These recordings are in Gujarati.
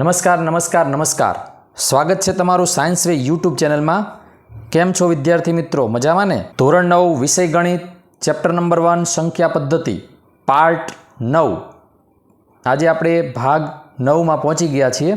નમસ્કાર નમસ્કાર નમસ્કાર. સ્વાગત છે તમારું સાયન્સ વે યુટ્યુબ ચેનલમાં. કેમ છો વિદ્યાર્થી મિત્રો? મજામાં ને? ધોરણ નવ, વિષય ગણિત, ચેપ્ટર નંબર વન, સંખ્યા પદ્ધતિ, પાર્ટ નવ. આજે આપણે ભાગ નવમાં પહોંચી ગયા છીએ.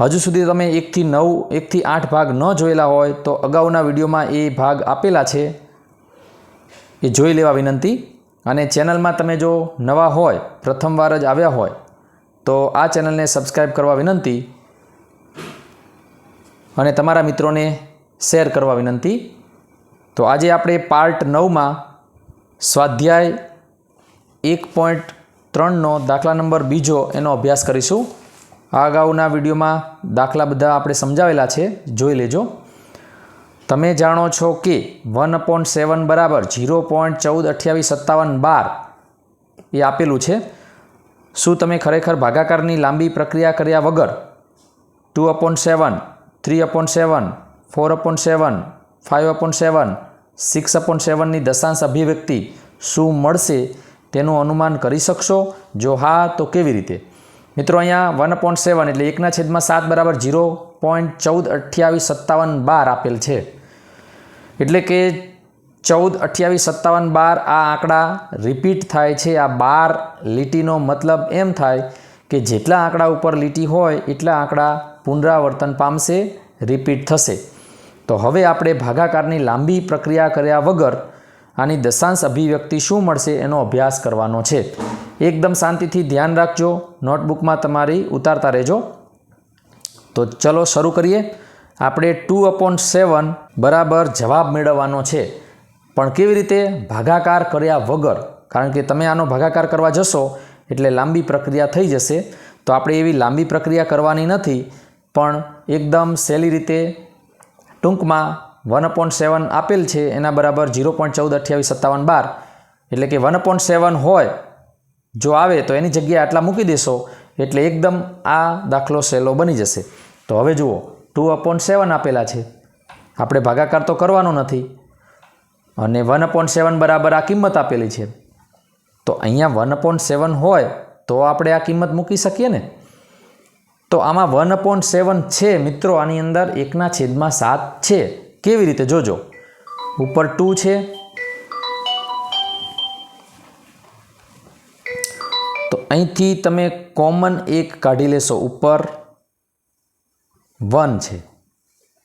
હજુ સુધી તમે એકથી નવ, એકથી આઠ ભાગ ન જોયેલા હોય તો અગાઉના વિડીયોમાં એ ભાગ આપેલા છે. એ જોઈ લેવા વિનંતી. અને ચેનલમાં તમે જો નવા હોય, પ્રથમવાર જ આવ્યા હોય તો આ ચેનલને સબસ્ક્રાઈબ કરવા વિનંતી અને તમારા મિત્રોને શેર કરવા વિનંતી. તો આજે આપણે પાર્ટ નવમાં સ્વાધ્યાય એક પોઈન્ટ ત્રણનો દાખલા નંબર બીજો એનો અભ્યાસ કરીશું. આ અગાઉના વિડીયોમાં દાખલા બધા આપણે સમજાવેલા છે, જોઈ લેજો. તમે જાણો છો કે વન અપોન સેવન બરાબર ઝીરો પોઈન્ટ ચૌદ અઠ્યાવીસ સત્તાવન બાર એ આપેલું છે. શું તમે ખરેખર ભાગાકારની લાંબી પ્રક્રિયા કર્યા વગર two upon seven, three upon seven, four upon seven five upon seven, six upon સેવનની દશાંશ અભિવ્યક્તિ શું મળશે તેનું અનુમાન કરી શકશો? જો હા, તો કેવી રીતે? મિત્રો, અહીંયા વન પોઈન્ટ સેવન એટલે એકના છેદમાં સાત બરાબર ઝીરો પોઈન્ટ ચૌદ અઠ્યાવીસ સત્તાવન બાર આપેલ છે. એટલે કે ચૌદ, અઠ્યાવીસ, સત્તાવન, બાર આ આંકડા રિપીટ થાય છે. આ બાર લીટીનો મતલબ એમ થાય કે જેટલા આંકડા ઉપર લીટી હોય, એટલા આંકડા પુનરાવર્તન પામશે રિપીટ થશે. તો હવે આપણે ભાગાકારની લાંબી પ્રક્રિયા કર્યા વગર આની દશાંશ અભિવ્યક્તિ શું મળશે એનો અભ્યાસ કરવાનો છે. એકદમ શાંતિથી ધ્યાન રાખજો. નોટબુકમાં તમારી ઉતારતા રહેજો. તો ચલો શરૂ કરીએ. આપણે ટુ અપોન સેવન બરાબર જવાબ મેળવવાનો છે. પણ કેવી રીતે ભાગાકાર કર્યા વગર, કારણ કે તમે આનો ભાગાકાર કરવા જશો એટલે લાંબી પ્રક્રિયા થઈ જશે, તો આપણે એવી લાંબી પ્રક્રિયા કરવાની નથી, પણ એકદમ સહેલી રીતે ટૂંકમાં વન અપોન સેવન આપેલ છે, એના બરાબર ઝીરો પોઈન્ટ ચૌદ અઠ્યાવીસ સત્તાવન બાર, એટલે કે વન અપોન સેવન હોય, જો આવે તો એની જગ્યાએ આટલા મૂકી દેશો, એટલે એકદમ આ દાખલો સહેલો બની જશે. તો હવે જુઓ ટુ અપોન સેવન આપેલા છે. આપણે ભાગાકાર તો કરવાનો નથી અને વન અપોન સેવન બરાબર આ કિંમત આપેલી છે. તો અહીંયા વન અપોન સેવન હોય તો આપણે આ કિંમત મૂકી શકીએ ને? તો આમાં વન અપોન સેવન છે મિત્રો, આની અંદર એકના છેદમાં સાત છે. કેવી રીતે? જોજો. ઉપર ટુ છે. તો અહીંથી તમે કોમન એક કાઢી લેશો. ઉપર વન છે.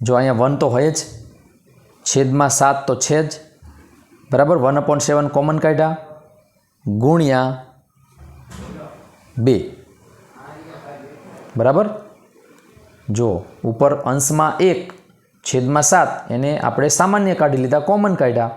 જો અહીંયા વન તો હોય જ. છેદમાં સાત તો છે જ. બરાબર? વન અપોન સેવન કોમન કાઢ્યા. ગુણ્યા બે. બરાબર? જો, ઉપર અંશમાં એક, છેદમાં સાત, એને આપણે સામાન્ય કાઢી લીધા કોમન કાઢ્યા.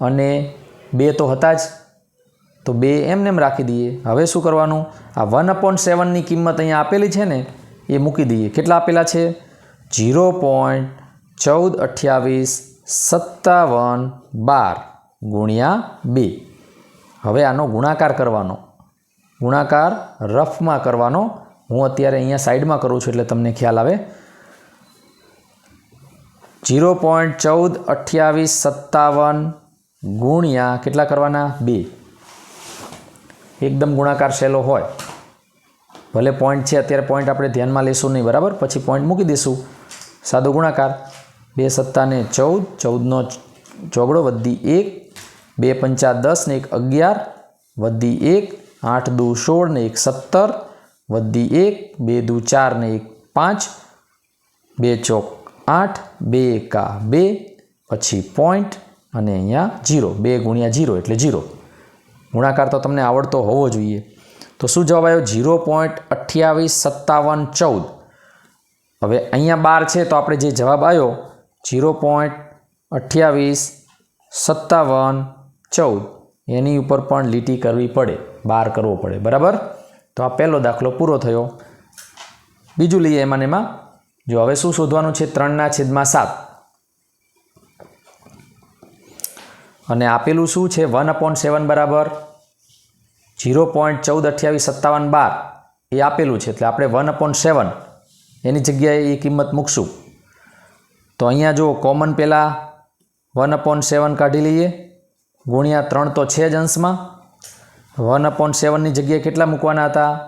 અને બે તો હતા જ. તો બે એમને એમ રાખી દઈએ. હવે શું કરવાનું? આ વન અપોન સેવનની કિંમત અહીંયા આપેલી છે ને, એ મૂકી દઈએ. કેટલા આપેલા છે? ઝીરો પોઈન્ટ ચૌદ અઠ્યાવીસ સત્તાવન બાર. ગુણ્યા બે. હવે આનો ગુણાકાર કરવાનો. ગુણાકાર રફમાં કરવાનો. હું અત્યારે અહીંયા સાઈડમાં કરું છું એટલે તમને ખ્યાલ આવે. ઝીરો પોઈન્ટ ચૌદ અઠ્યાવીસ સત્તાવન ગુણ્યા કેટલા કરવાના? બે. એકદમ ગુણાકાર સહેલો હોય. ભલે પોઈન્ટ છે, અત્યારે પોઈન્ટ આપણે ધ્યાનમાં લેશું નહીં, બરાબર? પછી પોઈન્ટ મૂકી દઈશું સાદો ગુણાકાર. બે સત્તાને ચૌદ, ચૌદનો ચોગડો વધી એક. બે પંચા દસ ને એક અગિયાર, વધી એક, આઠ દુ સોળ ને એક સત્તર, વધી એક, બે દુ ચાર ને એક પાંચ, બે ચોક આઠ, બે એકા બે, પછી પોઈન્ટ અને અહીંયા જીરો બે ગુણ્યા જીરો એટલે જીરો ગુણાકાર તો તમને આવડતો હોવો જોઈએ. તો શું જવાબ આવ્યો? ઝીરો પોઈન્ટ અઠ્યાવીસ સત્તાવન ચૌદ. હવે અહીંયા બાર છે તો આપણે જે જવાબ આવ્યો જીરો પોઈન્ટ અઠ્યાવીસ સત્તાવન ચૌદ. એની ઉપર પણ લીટી કરવી પડે, બાર કરવો પડે, બરાબર? તો આ પહેલો દાખલો પૂરો થયો. બીજું લઈએ એમાં એમાં. જો હવે શું શોધવાનું છે? ત્રણના છેદમાં સાત. અને આપેલું શું છે? વન અપોન સેવન બરાબર. ઝીરો પોઈન્ટ ચૌદ અઠ્યાવીસ સત્તાવન બાર. એ આપેલું છે, એટલે આપણે વન અપોન સેવન. એની જગ્યાએ એ કિંમત મૂકશું. તો અહીંયા જો કોમન પહેલાં વન અપોન સેવન કાઢી લઈએ. ગુણ્યા ત્રણ તો છે જ અંશમાં. વન અપોન સેવનની જગ્યાએ કેટલા મૂકવાના હતા?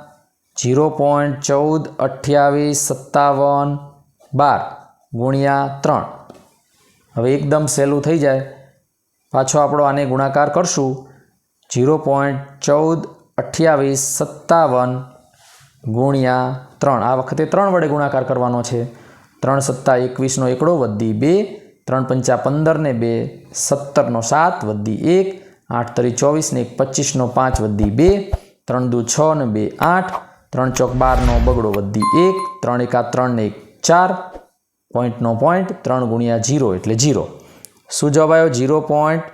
જીરો પોઈન્ટ ચૌદ અઠ્યાવીસ સત્તાવન બાર ગુણ્યા ત્રણ. હવે એકદમ સહેલું થઈ જાય. પાછો આપણો આને ગુણાકાર કરશું. જીરો પોઈન્ટ ચૌદ અઠ્યાવીસ સત્તાવન ગુણ્યા ત્રણ. આ વખતે ત્રણ વડે ગુણાકાર કરવાનો છે. ત્રણ સત્તા એકવીસનો એકડો વધી બે ત્રણ પંચા પંદર ને બે, સત્તરનો સાત વધી એક, આઠ તરી ચોવીસ ને એક, પચીસનો પાંચ વધી બે, ત્રણ દુ છ ને બે, આઠ, ત્રણ ચોક બારનો બગડો વધી એક, ત્રણ એકા ત્રણ ને એક, ચાર, પોઈન્ટનો પોઈન્ટ ત્રણ ગુણ્યા જીરો એટલે જીરો શું જવાબ આવ્યો જીરો પોઈન્ટ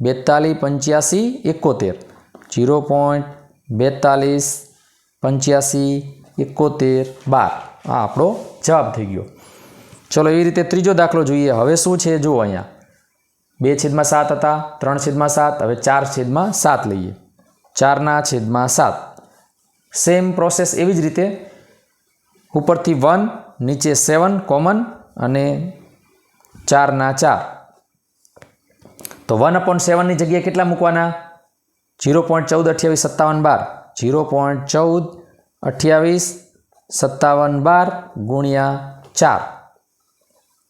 બેતાલીસ પંચ્યાસી એકોતેર. જીરો પોઈન્ટ બેતાલીસ પંચ્યાસી એકોતેર બાર. આ આપણો જવાબ થઈ ગયો. ચલો એવી રીતે ત્રીજો દાખલો જોઈએ. હવે શું છે જુઓ અહીંયા. બે છેદમાં સાત હતા, ત્રણ છેદમાં સાત, હવે ચાર છેદમાં સાત લઈએ. ચારના છેદમાં સાત. સેમ પ્રોસેસ એવી જ રીતે ઉપરથી વન નીચે સેવન કોમન અને ચારના ચાર. તો વન અપોન સેવનની જગ્યાએ કેટલા મૂકવાના? જીરો પોઈન્ટ ચૌદ અઠ્યાવીસ સત્તાવન બાર. જીરો પોઈન્ટ ચૌદ અઠ્યાવીસ સત્તાવન બાર ગુણ્યા ચાર.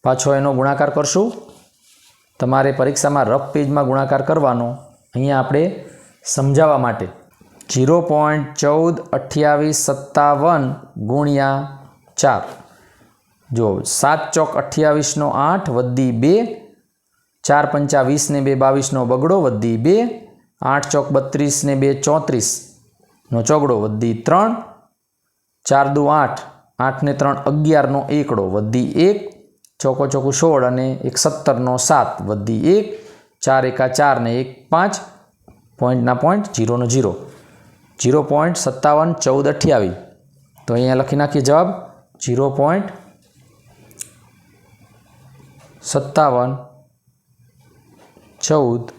પાછો એનો ગુણાકાર કરશું. તમારે પરીક્ષામાં રફ પેજમાં ગુણાકાર કરવાનો. અહીંયા આપણે સમજાવવા માટે. જીરો પોઈન્ટ ચૌદ અઠ્યાવીસ સત્તાવન ગુણ્યા ચાર. જો સાત ચોક અઠ્યાવીસનો આઠ વધી બે. ચાર પંચા વીસને બે બાવીસનો બગડો વધી બે. આઠ ચોક બત્રીસને બે ચોત્રીસનો ચોગડો વધી ત્રણ. ચાર દુ આઠ. આઠને ત્રણ અગિયારનો એકડો વધી એક. ચોકો ચોકું સોળ અને એક સત્તરનો સાત વધી એક, ચાર એકા ચાર ને એક પાંચ, પોઈન્ટના પોઈન્ટ જીરોનો જીરો. જીરો પોઈન્ટ સત્તાવન ચૌદ અઠ્યાવીસ. તો અહીંયા લખી નાખીએ જવાબ, જીરો પોઈન્ટ સત્તાવન ચૌદ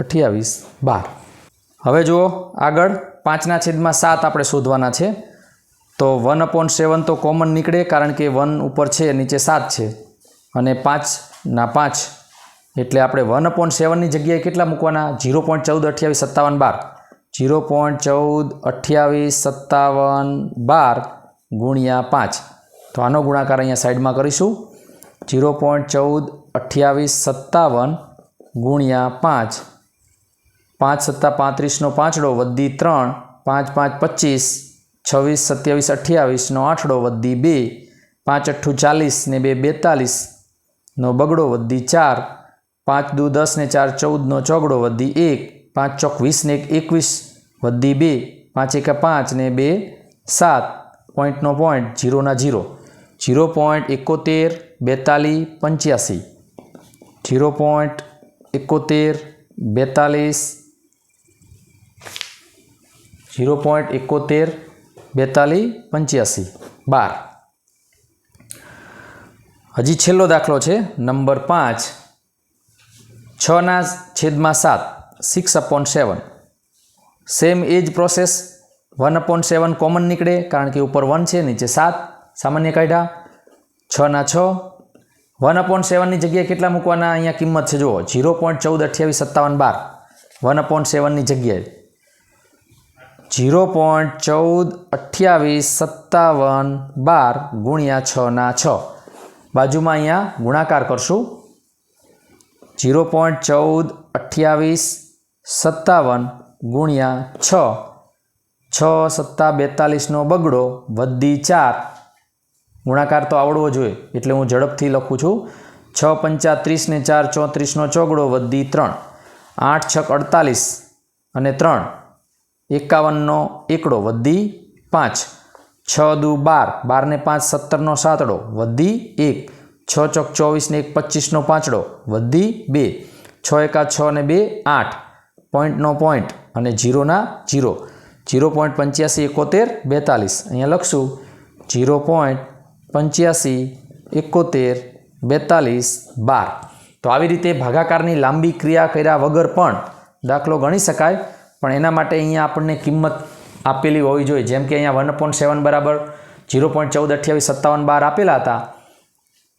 અઠ્યાવીસ બાર. હવે જુઓ, આગળ પાંચના છેદમાં સાત આપણે શોધવાના છે. તો વન અપોન સેવન તો કોમન નીકળે, કારણ કે વન ઉપર છે, નીચે સાત છે. અને પાંચના પાંચ એટલે આપણે વન અપોન સેવનની જગ્યાએ કેટલા મૂકવાના? ઝીરો પોઈન્ટ ચૌદ અઠ્યાવીસ સત્તાવન બાર. ઝીરો પોઈન્ટ ચૌદ અઠ્યાવીસ સત્તાવન બાર ગુણ્યા પાંચ. તો આનો ગુણાકાર અહીંયા સાઈડમાં કરીશું. જીરો પોઈન્ટ ચૌદ અઠ્યાવીસ સત્તાવન ગુણ્યા પાંચ. પાંચ સત્તા પાંત્રીસનો પાંચડો વધી ત્રણ. પાંચ પાંચ પચીસ. છવ્વીસ સત્યાવીસ અઠ્યાવીસનો આઠડો વધી બે. પાંચ અઠ્ઠું ચાલીસ ને બે બેતાલીસનો બગડો વધી ચાર, પાંચ દુ દસ ને ચાર ચૌદનો ચોગડો વધી એક, પાંચ ચોક વીસ ને એક એકવીસ વધી બે, પાંચ એકા પાંચ ને બે સાત. પોઈન્ટનો પોઈન્ટ જીરોના જીરો જીરો પોઈન્ટ એકોતેર બેતાલીસ પંચ્યાસી. જીરો પોઈન્ટ એકોતેર, બેતાલીસ. જીરો પોઈન્ટ એકોતેર બેતાલીસ પંચ્યાસી. બાર. હજી છેલ્લો દાખલો છે, નંબર પાંચ. છના છેદમાં સાત સિક્સ અપોન સેવન સેમ એ જ process one upon seven common નીકળે, કારણ કે ઉપર વન છે, નીચે સાત. સામાન્ય કાઢ્યા. છના છ. વન અપોન સેવનની જગ્યાએ કેટલા મૂકવાના? અહીંયા કિંમત છે, જુઓ. જીરો પોઈન્ટ ચૌદ અઠ્યાવીસ સત્તાવન બાર. વન અપોન સેવનની જગ્યાએ. જીરો પોઈન્ટ ચૌદ અઠ્યાવીસ સત્તાવન બાર ગુણ્યા છના છ. બાજુમાં અહીંયા ગુણાકાર કરશું. જીરો પોઈન્ટ ચૌદ અઠ્યાવીસ સત્તાવન ગુણ્યા છ. છ સત્તા બેતાલીસનો બગડો વધી ચાર. ગુણાકાર તો આવડવો જોઈએ, એટલે હું ઝડપથી લખું છું. છ પંચા ત્રીસ ચાર ચોત્રીસનો ચોગડો વધી ત્રણ. આઠ છક અડતાલીસ અને ત્રણ. એકાવનનો એકડો વધી પાંચ. છ દુ બાર. બારને પાંચ સત્તરનો સાતડો. વધી એક. છ ચોક ચોવીસને એક પચીસનો પાંચડો. વધી બે. છ એકા છ ને બે, આઠ. પોઈન્ટનો પોઈન્ટ અને જીરોના જીરો જીરો પોઈન્ટ પંચ્યાસી એકોતેર, બેતાલીસ. અહીંયા લખશું. જીરો પોઈન્ટ પંચ્યાસી એકોતેર, બેતાલીસ, બાર. તો આવી રીતે ભાગાકારની લાંબી ક્રિયા કર્યા વગર પણ દાખલો ગણી શકાય. પણ એના માટે અહીંયા આપણને કિંમત આપેલી હોવી જોઈએ. જેમ કે અહીંયા વન પોઈન્ટ સેવન બરાબર જીરો પોઈન્ટ ચૌદ અઠ્યાવીસ સત્તાવન બાર આપેલા હતા.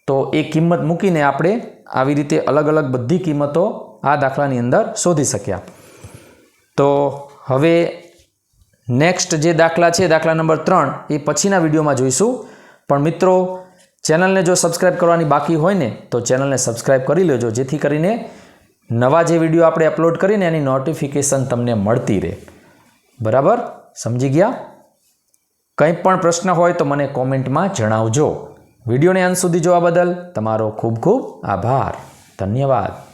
તો એ કિંમત મૂકીને આપણે આવી રીતે અલગ અલગ બધી કિંમતો આ દાખલાની અંદર શોધી શક્યા. તો હવે નેક્સ્ટ જે દાખલા છે, દાખલા નંબર ત્રણ, એ પછીના વિડીયોમાં જોઈશું. પણ મિત્રો, ચેનલને જો સબસ્ક્રાઇબ કરવાની બાકી હોય ને, તો ચેનલને સબસ્ક્રાઈબ કરી લેજો. જેથી કરીને નવા જે વીડિયો આપણે અપલોડ કરીને એની નોટિફિકેશન તમને મળતી રહે. બરાબર? સમજી ગયા? કંઈ પણ પ્રશ્ન હોય તો મને કોમેન્ટમાં જણાવજો. વિડીયોને અંત સુધી જોવા બદલ તમારો ખૂબ ખૂબ આભાર. ધન્યવાદ.